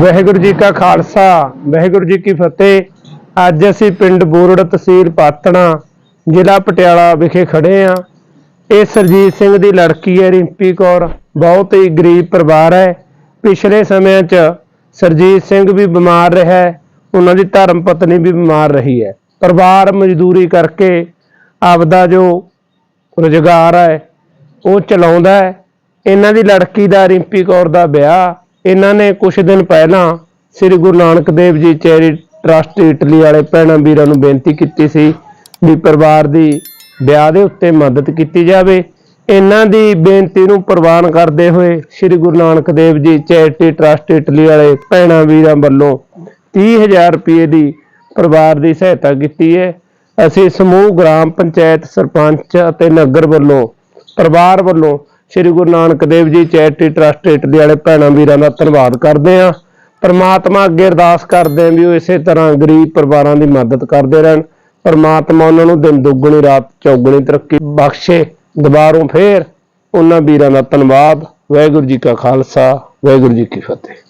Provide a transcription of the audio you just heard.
ਵਾਹਿਗੁਰੂ ਜੀ ਕਾ ਖਾਲਸਾ, ਵਾਹਿਗੁਰੂ ਜੀ ਕੀ ਫਤਿਹ। ਅੱਜ ਅਸੀਂ ਪਿੰਡ ਬੋਰੜ ਤਹਿਸੀਲ ਪਾਤਣਾ, ਜ਼ਿਲ੍ਹਾ ਪਟਿਆਲਾ ਵਿਖੇ ਖੜੇ ਆ। ਇਹ ਸਰਜੀਤ ਸਿੰਘ ਦੀ ਲੜਕੀ ਹੈ, ਰਿੰਪੀ ਕੌਰ। ਬਹੁਤ ਹੀ ਗਰੀਬ ਪਰਿਵਾਰ ਹੈ। ਪਿਛਲੇ ਸਮਿਆਂ 'ਚ ਸਰਜੀਤ ਸਿੰਘ ਵੀ ਬਿਮਾਰ ਰਿਹਾ ਉਹਨਾਂ ਦੀ ਧਰਮ ਪਤਨੀ ਵੀ ਬਿਮਾਰ ਰਹੀ ਹੈ। ਪਰਿਵਾਰ ਮਜ਼ਦੂਰੀ ਕਰਕੇ ਆਪਦਾ ਜੋ ਰੁਜ਼ਗਾਰ ਹੈ, ਉਹ ਚਲਾਉਂਦਾ ਹੈ। ਇਹਨਾਂ ਦੀ ਲੜਕੀ ਦਾ ਰਿੰਪੀ ਕੌਰ ਦਾ ਵਿਆਹ ਇਹਨਾਂ ਨੇ ਕੁਝ ਦਿਨ ਪਹਿਲਾਂ ਸ੍ਰੀ Guru Nanak Dev ji cherry trust Italy ਵਾਲੇ ਭੈਣਾਂ ਵੀਰਾਂ ਨੂੰ ਬੇਨਤੀ ਕੀਤੀ ਸੀ ਵੀ ਪਰਿਵਾਰ ਦੀ ਵਿਆਹ ਦੇ ਉੱਤੇ ਮਦਦ ਕੀਤੀ ਜਾਵੇ। ਇਹਨਾਂ ਦੀ ਬੇਨਤੀ ਨੂੰ ਪ੍ਰਵਾਨ ਕਰਦੇ ਹੋਏ ਸ੍ਰੀ Guru Nanak Dev ji charity trust Italy ਵਾਲੇ ਭੈਣਾਂ ਵੀਰਾਂ ਵੱਲੋਂ 30000 ਰੁਪਏ ਦੀ ਪਰਿਵਾਰ ਦੀ ਸਹਾਇਤਾ ਕੀਤੀ ਹੈ। ਅਸੀਂ ਸਮੂਹ, ਗ੍ਰਾਮ, ਪੰਚਾਇਤ, ਸਰਪੰਚ ਅਤੇ ਨਗਰ ਵੱਲੋਂ, ਪਰਿਵਾਰ ਵੱਲੋਂ ਸ੍ਰੀ ਗੁਰੂ ਨਾਨਕ ਦੇਵ ਜੀ ਚੈਰਿਟੀ ਟਰਸਟ ਦੇ ਵਾਲੇ ਭੈਣਾਂ ਵੀਰਾਂ ਦਾ ਧੰਨਵਾਦ ਕਰਦੇ ਹਾਂ। ਪਰਮਾਤਮਾ ਅੱਗੇ ਅਰਦਾਸ ਕਰਦੇ ਹਾਂ ਵੀ ਉਹ ਇਸੇ ਤਰ੍ਹਾਂ ਗਰੀਬ ਪਰਿਵਾਰਾਂ ਦੀ ਮਦਦ ਕਰਦੇ ਰਹਿਣ। ਪਰਮਾਤਮਾ ਉਹਨਾਂ ਨੂੰ ਦਿਨ ਦੁੱਗਣੀ, ਰਾਤ ਚੌਗਣੀ ਤਰੱਕੀ ਬਖਸ਼ੇ। ਦੁਬਾਰੋਂ ਫੇਰ ਉਹਨਾਂ ਵੀਰਾਂ ਦਾ ਧੰਨਵਾਦ। ਵਾਹਿਗੁਰੂ ਜੀ ਕਾ ਖਾਲਸਾ, ਵਾਹਿਗੁਰੂ ਜੀ ਕੀ ਫਤਿਹ।